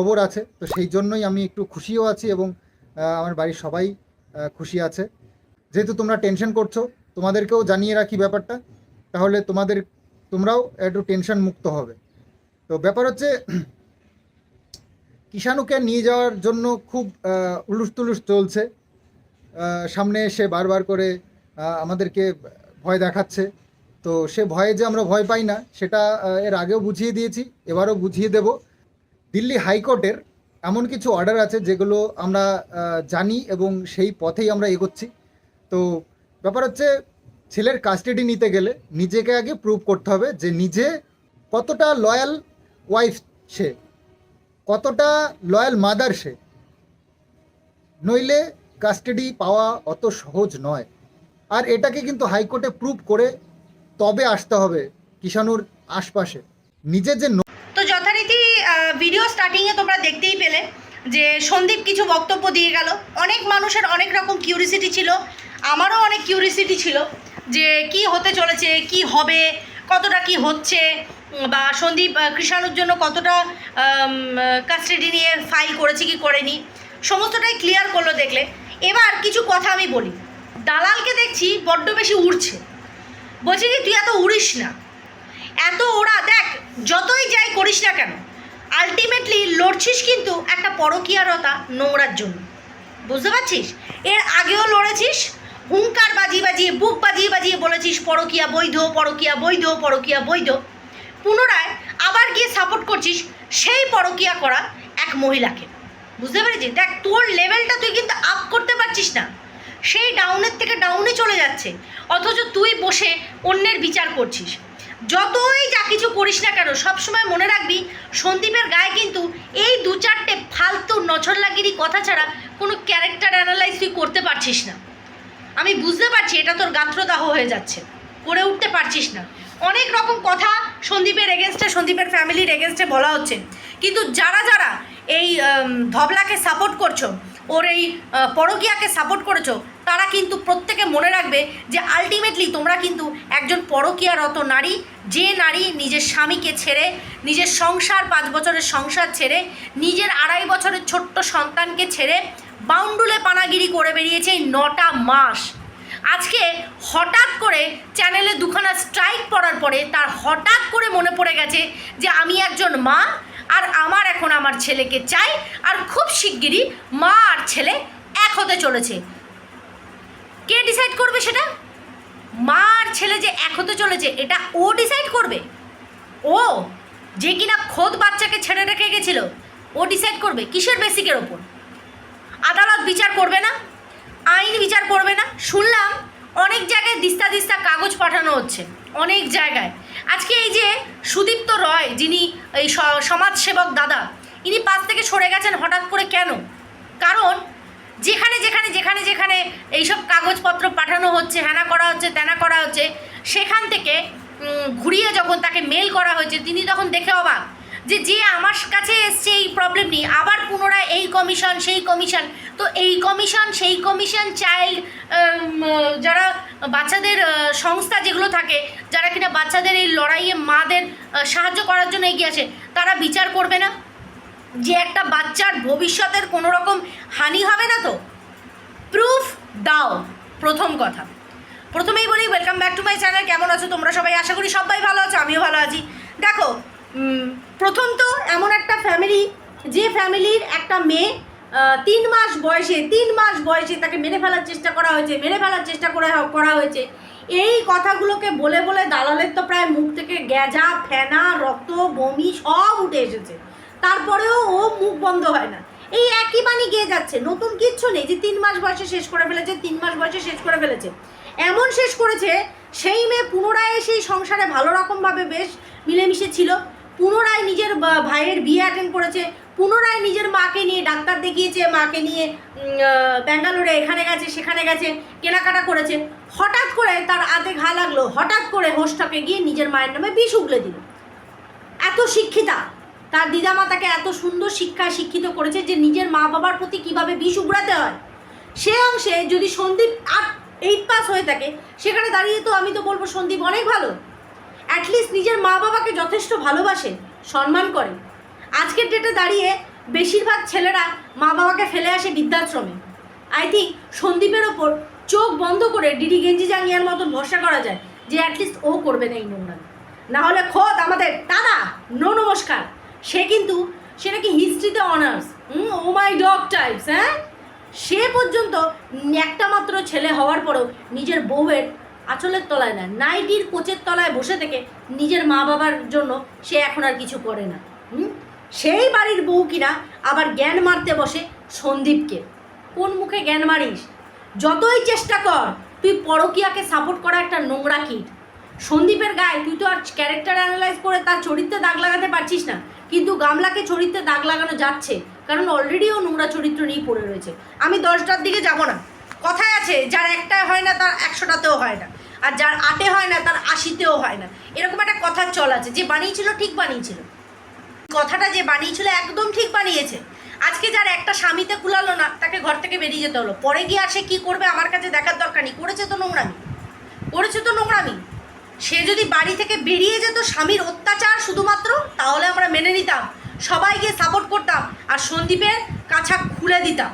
খবর আছে। তো সেই জন্যই আমি একটু খুশিও আছি এবং আমার বাড়ির সবাই খুশি আছে। যেহেতু তোমরা টেনশন করছ, তোমাদেরকেও জানিয়ে রাখি ব্যাপারটা। তাহলে তোমাদের, তোমরাও একটু টেনশন মুক্ত হবে। তো ব্যাপার হচ্ছে কিষাণুকে নিয়ে যাওয়ার জন্য খুব উলুস তুলুস চলছে। সামনে এসে বারবার করে আমাদেরকে ভয় দেখাচ্ছে। তো সে ভয়ে যে আমরা ভয় পাই না, সেটা এর আগেও বুঝিয়ে দিয়েছি, এবারও বুঝিয়ে দেব। দিল্লি হাইকোর্টের এমন কিছু অর্ডার আছে যেগুলো আমরা জানি এবং সেই পথেই আমরা এগোচ্ছি। তো ব্যাপার হচ্ছে, ছেলের কাস্টাডি নিতে গেলে নিজেকে আগে প্রুভ করতে হবে যে নিজে কতটা লয়াল ওয়াইফ সে, কতটা লয়াল মাদার সে। নইলে কাস্টাডি পাওয়া অত সহজ নয়। আর এটাকে কিন্তু হাইকোর্টে প্রুভ করে তবে আসতে হবে কিষাণুর আশপাশে। নিজে যে তো যথারীতি আহ, ভিডিও স্টার্টিংয়ে তোমরা দেখতেই পেলে যে সন্দীপ কিছু বক্তব্য দিয়ে গেল। অনেক মানুষের অনেক রকম কিউরিসিটি ছিল। আমারও অনেক কিউরিসিটি ছিল যে কি হতে চলেছে, কি হবে, কতটা কি হচ্ছে, বা সন্দীপ কৃষাণুর জন্য কতটা কাস্টাডি নিয়ে ফাইল করেছে কি করেনি, সমস্তটাই ক্লিয়ার করল দেখলে। এবার কিছু কথা আমি বলি। দালালকে দেখছি বড্ড বেশি উড়ছে। বলছি কি তুই এত উড়িস না। এত ওরা, দেখ, যতই যাই করিস না কেন আলটিমেটলি লড়ছিস কিন্তু একটা পরকীয়ারতা নোংরার জন্য। বুঝতে পারছিস? এর আগেও লড়েছিস, হুঙ্কার বাজিয়ে বাজিয়ে বুক বাজিয়ে বাজিয়ে বলেছিস, পরকীয়া বৈধ পরকীয়া বৈধ পরকীয়া বৈধ। পুনরায় আবার গিয়ে সাপোর্ট করছিস সেই পরকীয়া করা এক মহিলাকে। বুঝতে পেরেছিস? দেখ, তোর লেভেলটা তুই কিন্তু আপ করতে পারছিস না। সেই ডাউনের থেকে ডাউনে চলে যাচ্ছে। অথচ তুই বসে অন্যের বিচার করছিস। যতই যা কিছু করিস না কেন, সবসময় মনে রাখবি, সন্দীপের গায়ে কিন্তু এই দু চারটে ফালতু নছরলাগিরি কথা ছাড়া কোনো ক্যারেক্টার অ্যানালাইজ তুই করতে পারছিস না। আমি বুঝতে পারছি এটা তোর গাত্রদাহ হয়ে যাচ্ছে, করে উঠতে পারছিস না। অনেক রকম কথা সন্দীপের এগেনস্টে সন্দীপের ফ্যামিলির এগেনস্টে বলা হচ্ছে। কিন্তু যারা যারা এই ধবলাকে সাপোর্ট করছ, ওর এই পরকিয়াকে সাপোর্ট করেছ তারা কিন্তু প্রত্যেকে মনে রাখবে যে আলটিমেটলি তোমরা কিন্তু একজন পরকীয়ারত নারী, যে নারী নিজের স্বামীকে ছেড়ে, নিজের সংসার পাঁচ বছরের সংসার ছেড়ে, নিজের আড়াই বছরের ছোট্ট সন্তানকে ছেড়ে বাউন্ডুলে পানাগিরি করে বেরিয়েছে এই নটা মাস। আজকে হঠাৎ করে চ্যানেলে দুখানা স্ট্রাইক পড়ার পরে তার হঠাৎ করে মনে পড়ে গেছে যে আমি একজন মা আর আমার এখন আমার ছেলেকে চাই আর খুব শিগগিরই মা আর ছেলে এক হতে চলেছে। কে ডিসাইড করবে সেটা? মা আর ছেলে যে এক হতে চলেছে, এটা ও ডিসাইড করবে? ও যে কিনা খোদ বাচ্চাকে ছেড়ে রেখে গেছিল, ও ডিসাইড করবে কিসের বেসিকের ওপর? আদালত বিচার করবে না, আইন বিচার করবে না। শুনলাম অনেক জায়গায় দিস্তা দিস্তা কাগজ পাঠানো হচ্ছে, অনেক জায়গায়। আজকে এই যে সুদীপ্ত রয়, যিনি এই সমাজসেবক দাদা, ইনি পাশ থেকে সরে গেছেন হঠাৎ করে কেন? কারণ যেখানে যেখানে যেখানে যেখানে এইসব কাগজপত্র পাঠানো হচ্ছে, হ্যানা করা হচ্ছে তেনা করা হচ্ছে, সেখান থেকে ঘুরিয়ে যখন তাকে মেল করা হয়েছে, তিনি তখন দেখে অবাক যে যে আমার কাছে এসছে এই প্রবলেম নিয়ে, আবার পুনরায় এই কমিশন সেই কমিশন তো এই কমিশন সেই কমিশন চাইল্ড যারা বাচ্চাদের সংস্থা যেগুলো থাকে, যারা কিনা বাচ্চাদের এই লড়াইয়ে মাদের সাহায্য করার জন্য এগিয়ে আসে, তারা বিচার করবে না? যে একটা বাচ্চার ভবিষ্যতের কোনো রকম হানি হবে না তো? প্রুফ দাও, প্রথম কথা। প্রথমেই বলি welcome back to my channel কেমন আছো তোমরা সবাই? আশা করি সবাই ভালো আছো, আমিও ভালো আছি। দেখো প্রথম তো এমন একটা ফ্যামিলি যে ফ্যামিলির একটা মেয়ে তিন মাস বয়সে, তিন মাস বয়সে তাকে মেরে ফেলার চেষ্টা করা হয়েছে, মেরে ফেলার চেষ্টা করে করা হয়েছে। এই কথাগুলোকে বলে বলে দালালের তো প্রায় মুখ থেকে গ্যাজা, ফেনা, রক্ত, বমি সব উঠে এসেছে। তারপরেও ও মুখ বন্ধ হয় না। এই একই বাণী গিয়ে যাচ্ছে। নতুন কিচ্ছু নেই যে তিন মাস বয়সে শেষ করে ফেলেছে, তিন মাস বয়সে শেষ করে ফেলেছে। এমন শেষ করেছে, সেই মেয়ে পুনরায় সেই সংসারে ভালো রকমভাবে বেশ মিলেমিশে ছিল। পুনরায় নিজের ভাইয়ের বিয়ে অ্যাটেন্ড করেছে। পুনরায় নিজের মাকে নিয়ে ডাক্তার দেখিয়েছে, মাকে নিয়ে ব্যাঙ্গালোরে এখানে গেছে, সেখানে গেছে, কেনাকাটা করেছে। হঠাৎ করে তার আতে ঘা লাগল। হঠাৎ করে হোস্টকে গিয়ে নিজের মায়ের নামে বিষ উগলে দিল। এত শিক্ষিতা। তার দিদামা তাকে এত সুন্দর শিক্ষায় শিক্ষিত করেছে যে নিজের মা বাবার প্রতি কীভাবে বিষ উগড়াতে হয়। সে অংশে যদি সন্দীপ আট এইট পাস হয়ে থাকে, সেখানে দাঁড়িয়ে তো আমি তো বলব সন্দীপ অনেক ভালো। অ্যাটলিস্ট নিজের মা বাবাকে যথেষ্ট ভালোবাসে, সম্মান করে। আজকের ডেটে দাঁড়িয়ে বেশিরভাগ ছেলেরা মা বাবাকে ফেলে আসে বৃদ্ধাশ্রমে। আই থিঙ্ক সন্দীপের ওপর চোখ বন্ধ করে ডিডি গেঞ্জি জাঙ্গিয়ার মতন ভরসা করা যায় যে অ্যাটলিস্ট ও করবে না এই নোংরা না হলে খোদ আমাদের দাদা, নো নমস্কার। সে কিন্তু, সে নাকি হিস্ট্রিতে অনার্স হুম? ও মাই ডগ টাইপস হ্যাঁ? সে পর্যন্ত একটা মাত্র ছেলে হওয়ার পরেও নিজের বউয়ের আঁচলের তলায় না, নাইটির কোচের তলায় বসে থেকে নিজের মা বাবার জন্য সে এখন আর কিছু করে না, হুম? সেই বাড়ির বউ কিনা আবার জ্ঞান মারতে বসে সন্দীপকে। কোন মুখে জ্ঞান মারিস? যতই চেষ্টা কর, তুই পরকিয়াকে সাপোর্ট করা একটা নোংরা কিট সন্দীপের গায়ে তুই তো আর ক্যারেক্টার অ্যানালাইজ করে তার চরিত্রে দাগ লাগাতে পারছিস না। কিন্তু গামলাকে চরিত্রে দাগ লাগানো যাচ্ছে, কারণ অলরেডি ও নোংরা চরিত্র নিয়ে পড়ে রয়েছে। আমি দশটার দিকে যাব না। কথায় আছে, যার একটা হয় না, তার একশোটাতেও হয় না। আর যার আটে হয় না, তার আশিতেও হয় না। এরকম একটা কথার চল আছে, যে বানিয়েছিল, ঠিক বানিয়েছিল। কথাটা যে বানিয়েছিল, একদম ঠিক বানিয়েছে। আজকে যার একটা স্বামীতে কুলালো না, তাকে ঘর থেকে বেরিয়ে যেতে হলো। পরে গিয়ে আসে কি করবে, আমার কাছে দেখার দরকার নেই। করেছে তো নোংরামি। করেছে তো নোংরামি। সে যদি বাড়ি থেকে বেরিয়ে যেত স্বামীর অত্যাচার শুধুমাত্র, তাহলে আমরা মেনে নিতাম, সবাই গিয়ে সাপোর্ট করতাম আর সন্দীপের কাছা খুলে দিতাম,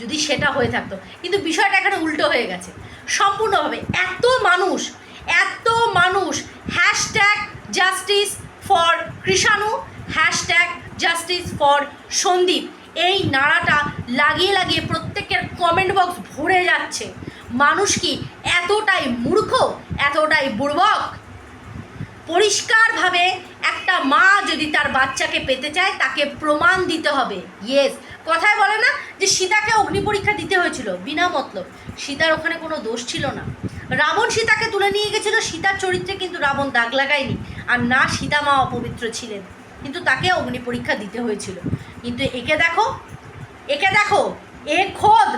যদি সেটা হয়ে থাকতো। কিন্তু বিষয়টা এখানে উল্টো হয়ে গেছে। সম্পূর্ণভাবে এত মানুষ এত মানুষ hashtag justice for Krishanu hashtag justice for Sandeep. এই নাড়াটা লাগিয়ে লাগিয়ে প্রত্যেকের কমেন্ট বক্স ভরে যাচ্ছে। মানুষ কি এতটাই মূর্খ, এতটাই বুর্বক পরিষ্কারভাবে একটা মা যদি তার বাচ্চাকে পেতে চায়, তাকে প্রমাণ দিতে হবে। ইয়েস কথায় বলে না যে সীতাকে অগ্নি পরীক্ষা দিতে হয়েছিল, বিনা মতলব। সীতার ওখানে কোনো দোষ ছিল না। রাবণ সীতাকে তুলে নিয়ে গেছিল, সীতার চরিত্রে কিন্তু রাবণ দাগ লাগায়নি। আর না সীতা মা অপবিত্র ছিলেন, কিন্তু তাকে অগ্নি পরীক্ষা দিতে হয়েছিল। কিন্তু একে দেখো একে দেখো, এ খোদ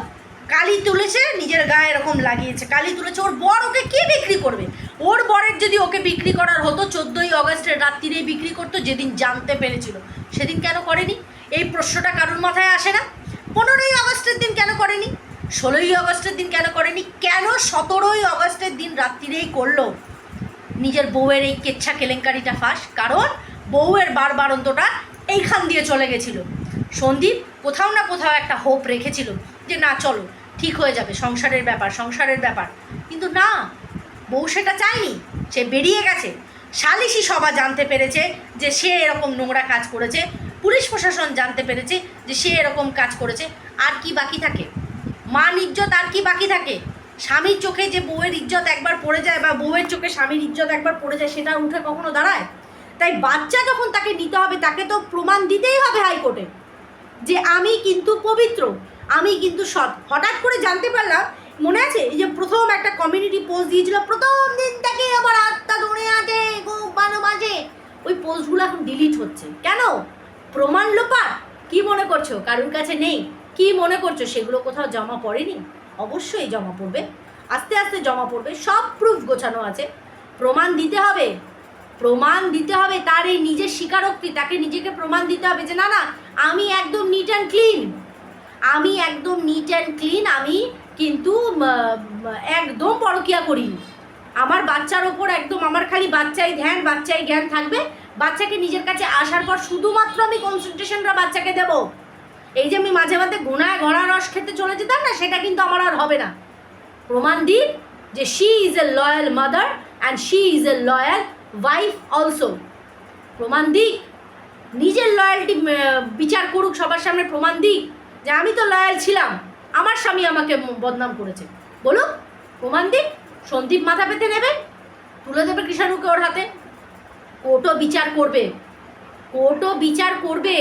কালি তুলেছে, নিজের গায়ে এরকম লাগিয়েছে, কালি তুলেছে। ওর বর ওকে কে বিক্রি করবে? ওর বরের যদি ওকে বিক্রি করার হতো, চোদ্দোই অগস্টের রাত্রিরেই বিক্রি করতো, যেদিন জানতে পেরেছিল। সেদিন কেন করেনি? এই প্রশ্নটা কারোর মাথায় আসে না? পনেরোই আগস্টের দিন কেন করেনি? ষোলোই অগস্টের দিন কেন করেনি? কেন সতেরোই অগস্টের দিন রাত্রিরেই করল? নিজের বউয়ের এই কেচ্ছা কেলেঙ্কারিটা ফাঁস, কারণ বউয়ের বারবারন্তটা এইখান দিয়ে চলে গেছিল। সন্দীপ কোথাও না কোথাও একটা হোপ রেখেছিল যে, না, চলো ঠিক হয়ে যাবে, সংসারের ব্যাপার সংসারের ব্যাপার। কিন্তু না, বউ সেটা চায়নি, সে বেরিয়ে গেছে। সালিশি সভা জানতে পেরেছে যে সে এরকম নোংরা কাজ করেছে, পুলিশ প্রশাসন জানতে পেরেছে যে সে এরকম কাজ করেছে, আর কি বাকি থাকে? মান ইজ্জত আর কি বাকি থাকে? স্বামীর চোখে যে বউয়ের ইজ্জত একবার পড়ে যায় বা বউয়ের চোখে স্বামীর ইজ্জত একবার পড়ে যায়, সেটা উঠে কখনো দাঁড়ায়? তাই বাচ্চা যখন তাকে নিতে হবে, তাকে তো প্রমাণ দিতেই হবে হাইকোর্টে যে আমি কিন্তু পবিত্র। আমি কিন্তু সৎ হঠাৎ করে জানতে পারলাম, মনে আছে? এই যে প্রথম একটা কমিউনিটি পোস্ট দিয়েছিল, প্রথম দিন থেকে আমার আত্মা ধরে আছে, খুব ভালো বাজে। ওই পোস্টগুলো এখন ডিলিট হচ্ছে। কেন? প্রমাণ লোপার কি মনে করছ? কারোর কাছে নেই। কি মনে করছ? সেগুলো কোথাও জমা পড়েনি? অবশ্যই জমা পড়বে। আস্তে আস্তে জমা পড়বে। সব প্রুফ গোছানো আছে। প্রমাণ দিতে হবে। প্রমাণ দিতে হবে তার এই নিজের স্বীকারোক্তি। তাকে নিজেকে প্রমাণ দিতে হবে যে, না না, আমি একদম নিট অ্যান্ড ক্লিন আমি একদম নিট অ্যান্ড ক্লিন আমি কিন্তু একদম পরকিয়া করিনি আমার বাচ্চার ওপর একদম, আমার খালি বাচ্চাই ধ্যান, বাচ্চাই জ্ঞান থাকবে। বাচ্চাকে নিজের কাছে আসার পর শুধুমাত্র আমি কনসেন্ট্রেশনটা বাচ্চাকে দেব। এই যে আমি মাঝে মাঝে গোনায় ঘোড়া রস খেতে চলে যেতাম না, সেটা কিন্তু আমার আর হবে না। প্রমাণ দিক যে she is a loyal mother and she is a loyal wife also প্রমাণ দিক নিজের লয়্যালটি বিচার করুক সবার সামনে প্রমাণ দিক যে আমি তো লয়াল ছিলাম। আমার স্বামী আমাকে বদনাম করেছে। বলুক, প্রমাণ দিক সন্দীপ মাথা পেতে নেবে? তুলে দেবে কৃষাণুকে ওর হাতে? কোর্টও বিচার করবে। কোর্টও বিচার করবে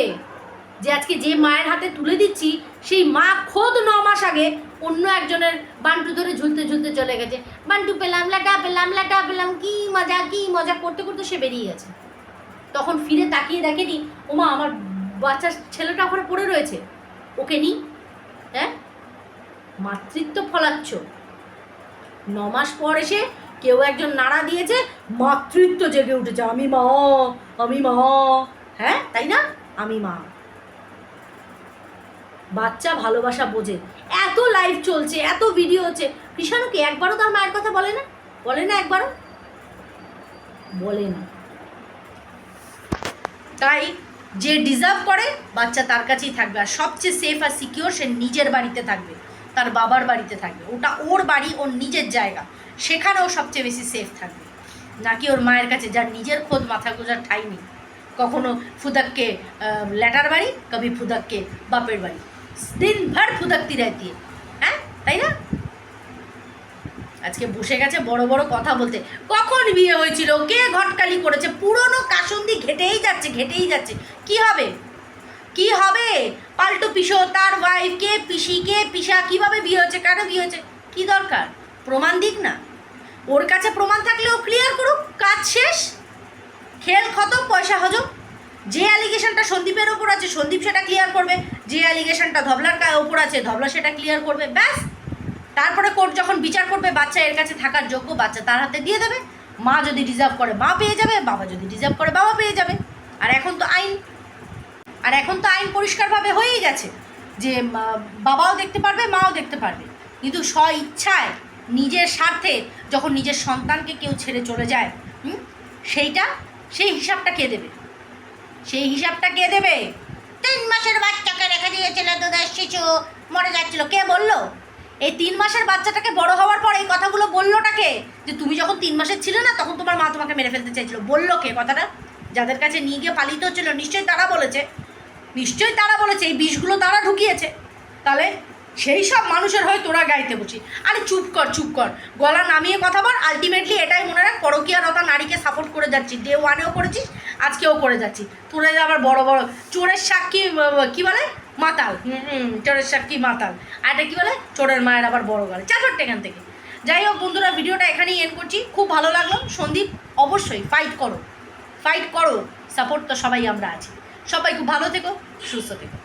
যে আজকে যে মায়ের হাতে তুলে দিচ্ছি, সেই মা খোদ ন মাস আগে অন্য একজনের বান্টু ধরে ঝুলতে ঝুলতে চলে গেছে। বান্টু, পেলাম লাটা পেলাম লাটা পেলাম, কি মজা কি মজা, করতে করতে সে বেরিয়ে গেছে। তখন ফিরে তাকিয়ে দেখেনি, ওমা, আমার বাচ্চার ছেলেটা ওখানে পড়ে রয়েছে। ওকে নি হ্যাঁ? মাতৃত্ব ফলাচ্ছ। ন মাস পর এসে কেউ একজন নাড়া দিয়েছে, মাতৃত্ব জেগে উঠেছে, আমি মা আমি মা হ্যাঁ? তাই না? আমি মা। বাচ্চা ভালোবাসা বোঝে। এত লাইভ চলছে, এত ভিডিও হচ্ছে। কৃষাণু কি একবারও তার মায়ের কথা বলে না? বলে না একবারও? বলে না। তাই যে ডিজার্ভ করে বাচ্চা তার কাছেই থাকবে আর সবচেয়ে সেফ আর সিকিওর সে নিজের বাড়িতে থাকবে তার বাবার বাড়িতে থাকবে ওটা ওর বাড়ি ওর নিজের জায়গা সেখানেও সবচেয়ে বেশি সেফ থাকবে নাকি ওর মায়ের কাছে যার নিজের খোদ মাথা গোজার ঠাই নেই কখনো ফুদককে আহ, ল্যাটার বাড়ি কবি ফুদককে বাপের বাড়ি দিন ভর ফুদকতি रहती है হ্যাঁ তাই না আজকে বসে গেছে বড় বড় কথা বলতে। কখন বিয়ে হয়েছিল? কে ঘটকালি করেছে? পুরনো কাসন্দি ঘেটেই যাচ্ছে ঘেটেই যাচ্ছে। কি হবে? কি হবে? পাল্টো পিসো, তার ওয়াইফ কে পিসি, কে পিসা, কীভাবে বিয়ে হয়েছে, কেন বিয়ে হয়েছে? কি দরকার? প্রমাণ দিক না। ওর কাছে প্রমাণ থাকলে ও ক্লিয়ার করুক, কাজ শেষ। খেল খতম, পয়সা হজম। যে অ্যালিগেশনটা সন্দীপের ওপর আছে, সন্দীপ সেটা ক্লিয়ার করবে। যে অ্যালিগেশনটা ধবলার ওপর আছে, ধবলা সেটা ক্লিয়ার করবে। ব্যাস। তারপরে কোর্ট যখন বিচার করবে বাচ্চা এর কাছে থাকার যোগ্য বাচ্চা তার হাতে দিয়ে দেবে। মা যদি রিজার্ভ করে মা পেয়ে যাবে বাবা যদি রিজার্ভ করে বাবা পেয়ে যাবে। আর এখন তো আইন আর এখন তো আইন পরিষ্কারভাবে হয়েই গেছে যে বাবাও দেখতে পারবে মাও দেখতে পারবে। কিন্তু স্ব ইচ্ছায় নিজের স্বার্থে যখন নিজের সন্তানকে কেউ ছেড়ে চলে যায় হুম, সেইটা সেই হিসাবটা কে দেবে? সেই হিসাবটা কে দেবে? তিন মাসের বাচ্চাকে রেখে দিয়েছিল দুধের শিশু মরে যাচ্ছিল। কে বলল? এই তিন মাসের বাচ্চাটাকে বড় হওয়ার পর এই কথাগুলো বললোটাকে যে তুমি যখন তিন মাসের ছিল না, তখন তোমার মা তোমাকে মেরে ফেলতে চাইছিল। বলল কে কথাটা? যাদের কাছে নিয়ে গিয়ে পালিত হচ্ছিল, নিশ্চয়ই তারা বলেছে। নিশ্চয়ই তারা বলেছে, এই বিষগুলো তারা ঢুকিয়েছে। তাহলে সেই সব মানুষের হয়ে তোরা গাইতে বসি। আরে চুপ কর চুপ কর। গলা নামিয়ে কথা বল আলটিমেটলি এটাই মনে রাখ সাপোর্ট করে যাচ্ছি ডে ওয়ানেও করেছিস আজকেও করে যাচ্ছি। যে আবার বড় বড়, চোরের সাক্ষী কী বলে? মাতাল। চোরের সাক্ষী মাতাল। আর এটা কী বলে? চোরের মায়ের আবার বড় গলে। চাচরটা এখান থেকে। যাই হোক বন্ধুরা, ভিডিওটা এখানেই এন্ড করছি। খুব ভালো লাগল। সন্দীপ, অবশ্যই ফাইট করো। ফাইট করো। সাপোর্ট তো সবাই, আমরা আছি। সবাই খুব ভালো থেকো, সুস্থ থেকো।